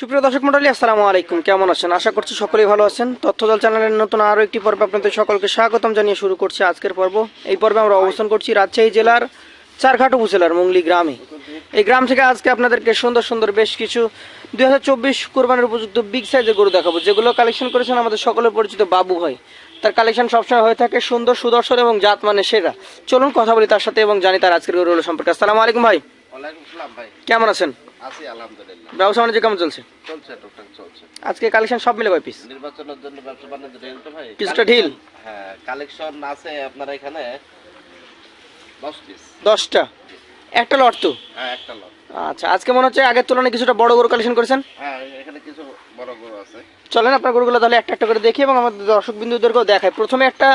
সুপ্রিয় দর্শক মন্ডলী, আসসালামু আলাইকুম। কেমন আছেন? আশা করছি সকলেই ভালো আছেন। তথ্যদল চ্যানেলের নতুন আরও একটি পর্বে আপনাদের সকলকে স্বাগতম জানিয়ে শুরু করছি আজকের পর্ব। এই পর্বে আমরা অবস্থান করছি রাজশাহী জেলার চারঘাট উপজেলার মুংলি গ্রামে। এই গ্রাম থেকে আজকে আপনাদেরকে সুন্দর সুন্দর বেশ কিছু দুই হাজার চব্বিশ কোরবানির উপযুক্ত বিগ সাইজের গরু দেখাবো, যেগুলো কালেকশন করেছেন আমাদের সকলের পরিচিত বাবু ভাই। তার কালেকশন সবসময় হয়ে থাকে সুন্দর, সুদর্শন এবং জাত মানে সেরা। চলুন কথা বলি তার সাথে এবং জানি তার আজকের গরুগুলো সম্পর্কে। আসসালামু আলাইকুম ভাই। কেমন আছেন? আছি আলহামদুলিল্লাহ। ব্যবসা বাণিজ্য কেমন চলছে? চলছে টুকটাক চলছে। আজকে কালেকশন সব মিলে কয় পিস নির্বাচনের জন্য ব্যবসা বাণিজ্য ঢিল তো ভাই। কিছুটা ঢিল? হ্যাঁ কালেকশন আছে আপনার এখানে পিস একটা লট তো? হ্যাঁ একটা লট আচ্ছা আজকে মনে হচ্ছে আগের তুলনায় কিছুটা বড় গরু কালেকশন করেছেন? হ্যাঁ এখানে কিছু বড় গরু আছে। চলেন আপনার গরুগুলো তাহলে একটা একটা করে দেখি এবং আমাদের দর্শক বিন্দুদেরকেও দেখায় প্রথমে একটা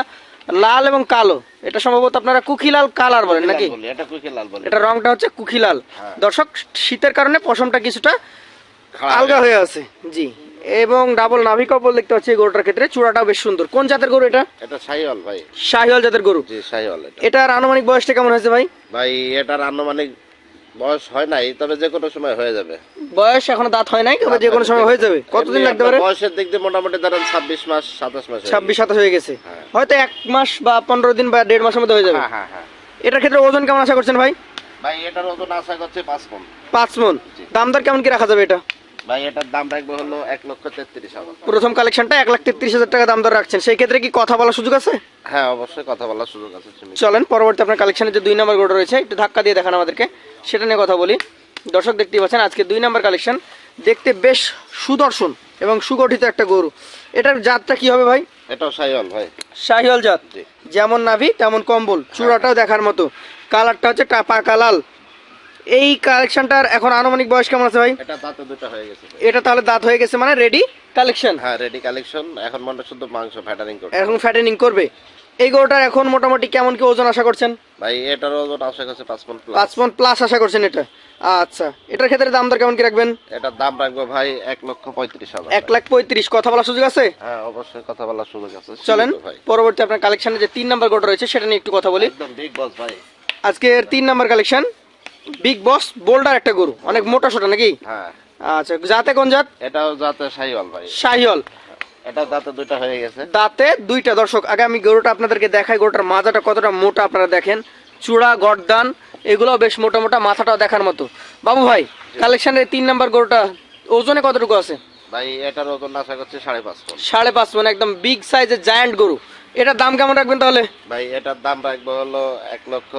লাল এবং কালো। এটা সম্ভবত আপনারা কুকি লাল কালার বলেন নাকি? এটা কুকি লাল বলি। এটা রংটা হচ্ছে কুকি লাল। দর্শক শীতের কারণে পশমটা কিছুটা আলগা হয়ে- হয়ে আছে। জি। এবং ডাবল নাভি কপল দেখতে পাচ্ছি এই গরুটার ক্ষেত্রে। চূড়াটাও বেশ সুন্দর। কোন জাতের গরু এটা? এটা শাহিওয়াল ভাই। শাহিওয়াল জাতের গরু। জি শাহিওয়াল এটা। এটার আনুমানিক বয়সটা কেমন হয়েছে ভাই? ভাই এটার আনুমানিক বয়স হয় নাই তবে যে কোনো সময় হয়ে যাবে। বয়স এখনও দাঁত হয় নাই? তবে যে কোনো সময় হয়ে যাবে। কতদিন লাগতে পারে? বয়সের দিক দিয়ে মোটামুটি ধরেন ছাব্বিশ মাস সাতাশ মাস ছাব্বিশ সাতাশ হয়ে গেছে। হ্যাঁ। হয়তো এক মাস বা পনেরো দিন বা দেড় মাসের মধ্যে হয়ে যাবে। হ্যাঁ হ্যাঁ এটার ক্ষেত্রে ওজন কেমন আশা করছেন ভাই? ভাই এটার ওজন আশা করছে পাঁচ মন। পাঁচ মন। দাম দর কেমন কি রাখা যাবে এটা? ভাই এটার দাম রাখবে হলো এক লক্ষ তেত্রিশ হাজার প্রথম কালেকশনটা এক লাখ তেত্রিশ হাজার টাকা দাম রাখছেন। সেই ক্ষেত্রে কি কথা বলার সুযোগ আছে? হ্যাঁ অবশ্যই কথা বলার সুযোগ আছে চলেন পরবর্তী আপনার কালেকশনের যে দুই নম্বর গোটা রয়েছে একটু ধাক্কা দিয়ে দেখান আমাদেরকে। সেটা নিয়ে কথা বলি। দর্শক দেখতেই পাচ্ছেন আজকে দুই নম্বর কালেকশন দেখতে বেশ সুদর্শন এবং সুগঠিত একটা গরু। এটার জাতটা কি হবে ভাই? এটাও ভাই। শাহিওয়াল জাত। যেমন নাভি তেমন কম্বল। চূড়াটাও দেখার মতো। কালারটা হচ্ছে টা- পাকা লাল। এই কালেকশনটার এখন আনুমানিক বয়স কেমন আছে ভাই? এটা দাঁতে দুটো হয়ে গেছে। এটা তাহলে দাঁত হয়ে গেছে মানে রেডি কালেকশন হ্যাঁ রেডি কালেকশন এখন মনে হয় শুধু মাংস ফ্যাটারিং করবে। এখন ফ্যাটেনিং করবে। এই গরুটার এখন মোটামুটি কেমন কি ওজন আশা করছেন? ভাই এটার ওজন আশা করছে পাঁচ পন প্লাস পাঁচ পন প্লাস আশা করছেন এটা? আচ্ছা এটার ক্ষেত্রে দাম দর কেমন কি রাখবেন? এটার দাম রাখব ভাই এক লক্ষ পঁয়ত্রিশ হাজার এক লাখ পঁয়ত্রিশ। কথা বলার সুযোগ আছে? হ্যাঁ অবশ্যই কথা বলার সুযোগ আছে। চলেন পরবর্তী আপনার কালেকশনে যে তিন নাম্বার গোটা রয়েছে সেটা নিয়ে একটু কথা বলি। একদম বিগ বস ভাই। আজকের তিন number collection big boss boulder একটা গরু। অনেক মোটা সোটা নাকি? হ্যাঁ। আচ্ছা জাতে কোন জাত? এটাও যাতে সাইওয়াল ভাই। শাহিওল এটা দাঁতে দুটো হয়ে গেছে। দাঁতে দুইটা দর্শক আগে আমি গরুটা আপনাদেরকে দেখাই। গরুটার মাথাটা কতটা মোটা আপনারা দেখেন। চূড়া গর্দান এগুলো বেশ মোটা মোটা মাথাটাও দেখার মতো। বাবু ভাই কালেকশনের তিন নাম্বার গরুটা ওজনে কতটুকু আছে? ভাই এটার ওজন আশা করছে সাড়ে পাঁচ সাড়ে পাঁচ মানে একদম বিগ সাইজের জায়ান্ট গরু। এটার দাম কেমন রাখবেন তাহলে? ভাই এটার দাম রাখব হলো এক লক্ষ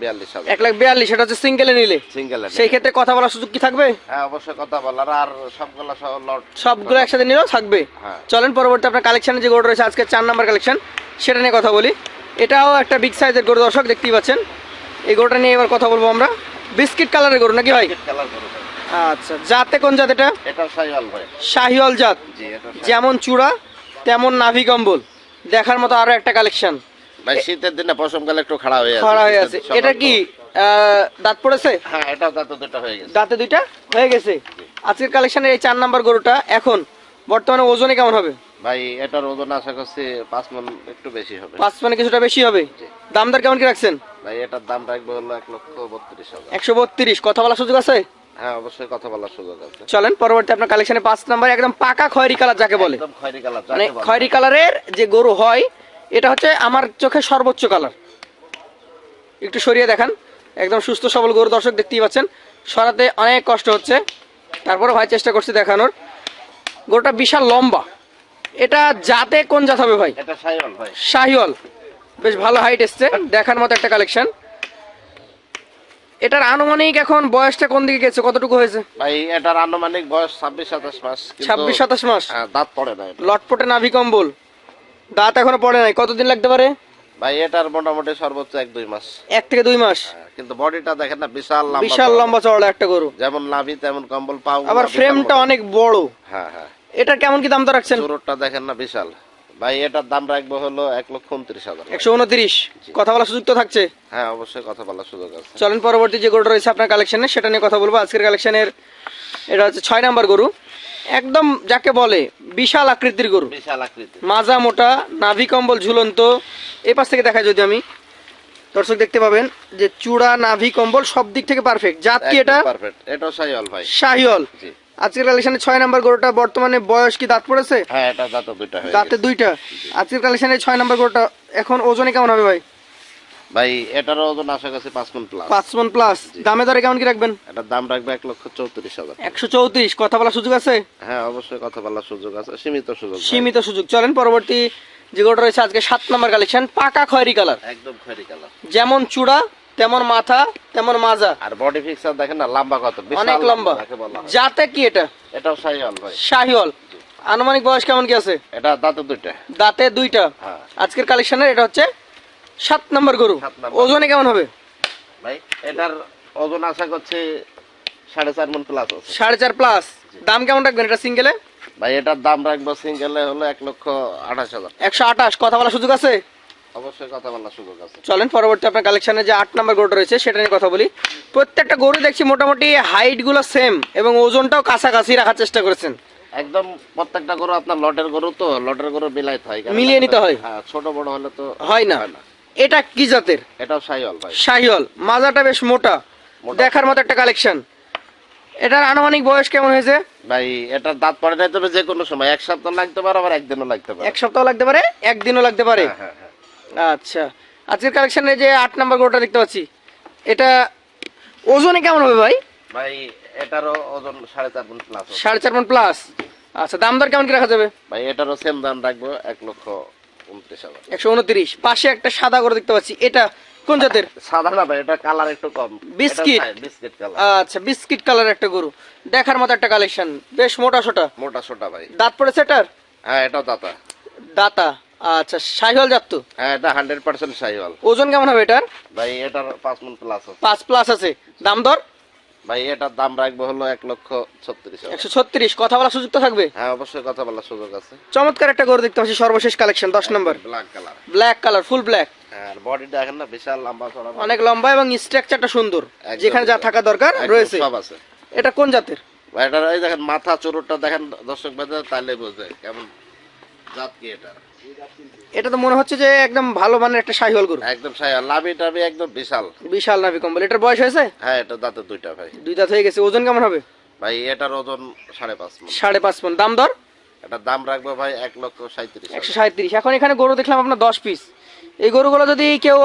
বিয়াল্লিশ হাজার। এক লাখ বিয়াল্লিশ সেটা হচ্ছে সিঙ্গেলে নিলে? সিঙ্গেল সেই ক্ষেত্রে কথা বলার সুযোগ কি থাকবে? হ্যাঁ অবশ্যই কথা বলার আর সবগুলো সব লট সবগুলো একসাথে নিলেও থাকবে? হ্যাঁ। চলেন পরবর্তী আপনার কালেকশনে যে গরু রয়েছে আজকে চার নাম্বার কালেকশন সেটা নিয়ে কথা বলি। এটাও একটা বিগ সাইজের গরু দর্শক দেখতেই পাচ্ছেন। এই গরুটা নিয়ে এবার কথা বলব আমরা। বিস্কিট কালারের গরু নাকি ভাই? কালার করো আচ্ছা জাতে কোন জাত এটা? এটা সাইওয়াল ভাই। শাহিওয়াল জাত। জি এটা যেমন চূড়া তেমন নাভি কম্বল। দেখার মতো আরও একটা কালেকশন ভাই শীতের দিনে পশম কালে একটু খাড়া হয়ে আছে খরা হয়ে আছে। এটা কি দাঁত পড়েছে? হ্যাঁ এটাও দাঁতে দুটো হয়ে গেছে। দাঁতে দুইটা হয়ে গেছে? আজকের কালেকশনের এই চার নাম্বার গরুটা এখন বর্তমানে ওজনে কেমন হবে? ভাই এটার ওজন আশা করছি পাঁচ মন একটু বেশি হবে। পাঁচ মানে কিছুটা বেশি হবে? দাম দর কেমন কি রাখছেন? ভাই এটার দাম রাখব হলো এক লক্ষ বত্রিশ হাজার। একশো বত্রিশ। কথা বলার সুযোগ আছে? হ্যাঁ অবশ্যই কথা বলার সুযোগ আছে। চলেন পরবর্তী আপনার কালেকশনে পাঁচ নাম্বার একদম পাকা খয়েরি কালার যাকে বলে। একদম খয়েরি কালার মানে খয়েরি কালারের যে গরু হয় এটা হচ্ছে আমার চোখে সর্বোচ্চ কালার একটু সরিয়ে দেখান। একদম সুস্থ সবল গরু দর্শক দেখতেই পাচ্ছেন। সরাতে অনেক কষ্ট হচ্ছে। তারপরে ভাই চেষ্টা করছি দেখানোর। গরুটা বিশাল লম্বা। এটা জাতে কোন জাত হবে ভাই? শাহিওয়াল বেশ ভালো হাইট এসছে। দেখার মতো একটা কালেকশন এটার আনুমানিক এখন বয়সটা কোন দিকে গেছে? কতটুকু হয়েছে? ভাই এটার আনুমানিক বয়স ছাব্বিশ সাতাশ মাস ছাব্বিশ সাতাশ মাস? হ্যাঁ, দাঁত পড়ে না লটপটে নাভি কম্বল। দাঁত এখনও পড়ে নাই। কতদিন লাগতে পারে? ভাই এটার মোটামুটি সর্বোচ্চ এক দুই মাস। এক থেকে দুই মাস? হ্যাঁ, কিন্তু বডিটা দেখেন না বিশাল লম্বা বিশাল লম্বা চওড়া একটা গরু। যেমন লাভি তেমন কম্বল পাও আবার ফ্রেমটা অনেক বড়। হ্যাঁ হ্যাঁ। এটা কেমন কি দাম তো রাখছেন? চোরটা দেখেন না বিশাল। ভাই এটার দাম রাখব হলো এক লক্ষ উনত্রিশ হাজার। একশো উনত্রিশ? কথা বলার সুযোগ তো থাকছে? হ্যাঁ অবশ্যই কথা বলার সুযোগ আছে। চলেন পরবর্তী যে গরুটা রয়েছে আপনার কালেকশনে সেটা নিয়ে কথা বলব। আজকের কালেকশনের এটা হচ্ছে ছয় নাম্বার গরু। একদম যাকে বলে বিশাল আকৃতির গরু। বিশাল আকৃতি মাজা মোটা নাভি কম্বল ঝুলন্ত। এই পাশ থেকে দেখায় যদি আমি। দর্শক দেখতে পাবেন যে চূড়া নাভি কম্বল সব দিক থেকে পারফেক্ট জাত কি এটা? পারফেক্ট এটাও সাইওয়াল ভাই। শাহিওল জি। আজকের কালেকশনে ছয় নাম্বার গরুটা বর্তমানে বয়স কি দাঁত পড়েছে? হ্যাঁ এটা দাঁত দুইটা দাঁতে দুইটা। আজকের কালেকশনে ছয় নাম্বার গরুটা এখন ওজনে কেমন হবে ভাই? ভাই এটারও ওজন আশা পাঁচ মন প্লাস পাঁচ মন প্লাস দামে দরে কেমন কি রাখবেন? এটার দাম রাখবে এক লক্ষ চৌত্রিশ হাজার একশো চৌত্রিশ। কথা বলার সুযোগ আছে? হ্যাঁ অবশ্যই কথা বলার সুযোগ আছে। সীমিত সুযোগ সীমিত সুযোগ। চলেন পরবর্তী যে গরুটা রয়েছে আজকে সাত নাম্বার কালেকশন পাকা খয়েরি কালার। একদম খয়রি কালার। যেমন চূড়া তেমন মাথা তেমন মাজা। আর বডি ফিক্সার দেখেন না লম্বা কত? অনেক লম্বা। যাতে কি এটা? এটাও সাইয়াল ভাই। শাহিওয়াল। আনুমানিক বয়স কেমন কি আছে? এটা দাঁতে দুইটা। দাঁতে দুইটা। হ্যাঁ। আজকের কালেকশনের এটা হচ্ছে সাত নম্বর গরু। ওজনে কেমন হবে? ভাই এটার ওজন আশা করছি সাড়ে চার মন প্লাস আছে। সাড়ে চার প্লাস দাম কেমন রাখবেন এটা সিঙ্গেলে ভাই এটার দাম রাখব সিঙ্গেলে হলো এক লক্ষ আঠাশ হাজার। একশো আঠাশ। কথা বলার সুযোগ আছে? অবশ্যই কথা বলার সুযোগ আছে। চলেন পরবর্তী আপনার কালেকশনে যে আট নম্বর রয়েছে সেটা নিয়ে কথা বলি। প্রত্যেকটা গরু দেখছি মোটামুটি হাইটগুলো সেম এবং ওজনটাও কাছাকাছি রাখার চেষ্টা করেছেন। একদম প্রত্যেকটা গরু আপনার লটের গরু তো লটের গরু মিলাইতে হয়। মিলিয়ে নিতে হয়। হ্যাঁ ছোট বড় হলে তো হয় না। এটা কি জাতের? এটাও সাইয়াল ভাই। শাহিওয়াল। মাজাটা বেশ মোটা। দেখার মতো একটা কালেকশন এটার আনুমানিক বয়স কেমন হয়েছে? ভাই এটার দাঁত পড়ে নাই তবে যে কোনো সময়। এক সপ্তাহ লাগতে পারে আবার একদিনও লাগতে পারে। এক সপ্তাহ লাগতে পারে একদিনও লাগতে পারে। হ্যাঁ, হ্যাঁ, হ্যাঁ। আচ্ছা। আজকের কালেকশনে যে আট নাম্বার গরুটা দেখতে পাচ্ছি এটা ওজনে কেমন হবে ভাই? ভাই এটারও ওজন সাড়ে চার গুণ প্লাস সাড়ে চার মন প্লাস আচ্ছা দাম দর কেমন কি রাখা যাবে? ভাই এটারও সেম দাম রাখব এক লক্ষ উনত্রিশ হাজার। একশো উনত্রিশ। পাশে একটা সাদা গরু দেখতে পাচ্ছি। এটা কোন জাতের? সাদা না ভাই এটা কালার একটু কম। বিস্কিট? বিস্কিট কালার আচ্ছা বিস্কিট কালার একটা গরু। দেখার মতো একটা কালেকশন বেশ মোটা সোটা। মোটা সোটা ভাই। দাঁত পড়েছে এটার? হ্যাঁ এটাও দাতা। দাতা। আচ্ছা শাহিওয়াল জাত তো? হ্যাঁ এটা হান্ড্রেড পার্সেন্ট সাইওয়াল ওজন কেমন হবে এটার? ভাই এটার পাঁচ মন প্লাস আছে। পাঁচ প্লাস আছে। দাম দর? ভাই এটার দাম রাখব হলো এক লক্ষ ছত্রিশ একশো ছত্রিশ। কথা বলার সুযোগ তো থাকবে? হ্যাঁ অবশ্যই কথা বলার সুযোগ আছে। চমৎকার একটা গরু দেখতে পাচ্ছি সর্বশেষ কালেকশন দশ number black colour black colour full black আর বডিটা দেখেন না বিশাল লম্বা চড়া অনেক লম্বা এবং স্ট্রাকচারটা সুন্দর। যেখানে যা থাকা দরকার রয়েছে। সব আছে। এটা কোন জাতের? ভাই এটার এই দেখেন মাথা চুরুটটা দেখেন দর্শক বাজার তাহলে বোঝে কেমন জাত কি এটা এটা তো মনে হচ্ছে যে একদম ভালো মানের একটা শাহিওয়াল গরু। একদম লাভি টাবি একদম বিশাল। বিশাল নাভি কম্বল। এটার বয়স হয়েছে? হ্যাঁ এটা দাঁতে দুইটা ভাই। দুই দাঁত হয়ে গেছে। ওজন কেমন হবে? ভাই এটার ওজন সাড়ে পাঁচ সাড়ে পাঁচ মন। দাম দর? এটার দাম রাখব ভাই এক লক্ষ সাঁত্রিশ একশো সাঁত্রিশ এখন এখানে গরু দেখলাম আপনার দশ পিস এই গরুগুলো যদি কেউ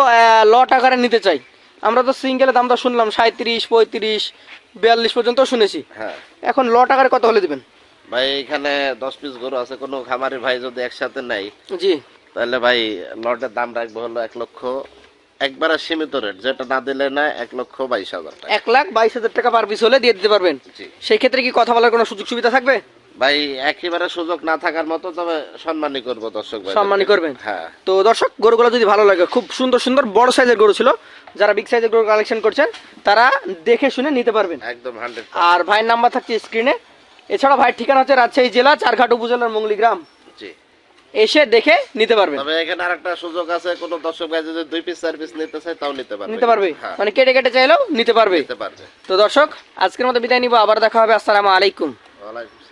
লট আকারে নিতে চাই আমরা তো সিঙ্গেলের দাম তো শুনলাম। সাঁত্রিশ পঁয়ত্রিশ বিয়াল্লিশ পর্যন্ত শুনেছি। হ্যাঁ। এখন লট আকারে কত হলে দিবেন? ভাই এখানে দশ পিস গরু আছে কোনো খামারি ভাই যদি একসাথে নেয় জি। তাহলে ভাই লটের দাম রাখব হলো এক লক্ষ একবারে সীমিত রেট যেটা না দিলে না এক লক্ষ বাইশ হাজার টাকা। এক লাখ বাইশ হাজার টাকা পার পিস হলে দিয়ে দিতে পারবেন? জি। সেই ক্ষেত্রে কি কথা বলার কোনো সুযোগ সুবিধা থাকবে? ভাই একেবারে সুযোগ না থাকার মতো তবে সম্মানই করব দর্শক ভাই সম্মানই করবেন? হ্যাঁ। তো দর্শক গরুগুলো যদি ভালো লাগে খুব সুন্দর সুন্দর বড় সাইজের গরু ছিল যারা বিগ সাইজের গরু কালেকশন করছেন তারা দেখে শুনে নিতে পারবেন। একদম হান্ড্রেড আর ভাইয়ের নাম্বার থাকছে স্ক্রিনে এছাড়া ভাই ঠিকানা হচ্ছে রাজশাহী জেলা চারঘাট উপজেলার মঙ্গলি গ্রাম। জি। এসে দেখে নিতে পারবে তবে এখানে আরেকটা সুযোগ আছে কোন দর্শক ভাই যদি দুই পিস চার পিস নিতে চায় তাও নিতে পারবে। নিতে পারবে? হ্যাঁ। মানে কেটে কেটে চাইলেও নিতে পারবে। নিতে পারবে। তো দর্শক আজকের মতো বিদায় নিব আবার দেখা হবে আসসালামু আলাইকুম। ওয়ালাইকুম